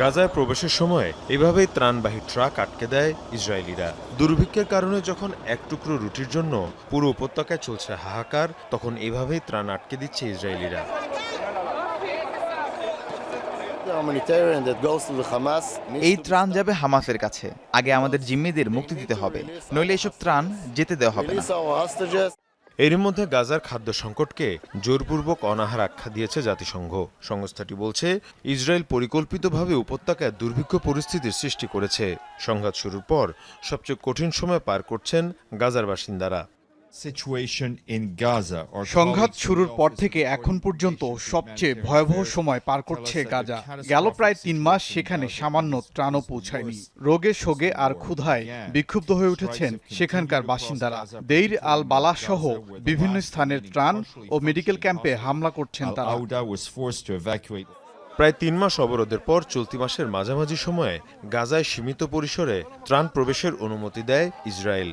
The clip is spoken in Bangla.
গাজায় প্রবেশের সময় এভাবেই ত্রাণবাহী ট্রাক আটকে দেয় ইসরায়েলিরা। দুর্ভিক্ষের কারণে যখন এক টুকরো রুটির জন্য পুরো উপত্যকায় চলছে হাহাকার, তখন এভাবেই ত্রাণ আটকে দিচ্ছে ইসরায়েলিরা। এই ত্রাণ যাবে হামাসের কাছে। আগে আমাদের জিম্মিদের মুক্তি দিতে হবে। নইলে এসব ত্রাণ যেতে দেওয়া হবে না. এরই মধ্যে গাজার খাদ্য সংকটকে জোরপূর্বক অনাহার আখ্যা দিয়েছে জাতিসংঘ। সংস্থাটি বলছে, ইসরায়েল পরিকল্পিতভাবে উপত্যকায় দুর্ভিক্ষ পরিস্থিতির সৃষ্টি করেছে। সংঘাত শুরুর পর সবচেয়ে কঠিন সময় পার করছেন গাজার বাসিন্দারা। সংঘাত শুরুর পর থেকে এখন পর্যন্ত সবচেয়ে ভয়াবহ সময় পার করছে গাজা। গেল প্রায় তিন মাস সেখানে সামান্য ত্রাণও পৌঁছায়নি। রোগে শোগে আর ক্ষুধায় বিক্ষুব্ধ হয়ে উঠেছেন সেখানকার বাসিন্দারা। দেইর আল বালা সহ বিভিন্ন স্থানের ত্রাণ ও মেডিকেল ক্যাম্পে হামলা করছেন তারা। প্রায় তিন মাস অবরোধের পর চলতি মাসের মাঝামাঝি সময়ে গাজায় সীমিত পরিসরে ত্রাণ প্রবেশের অনুমতি দেয় ইসরায়েল।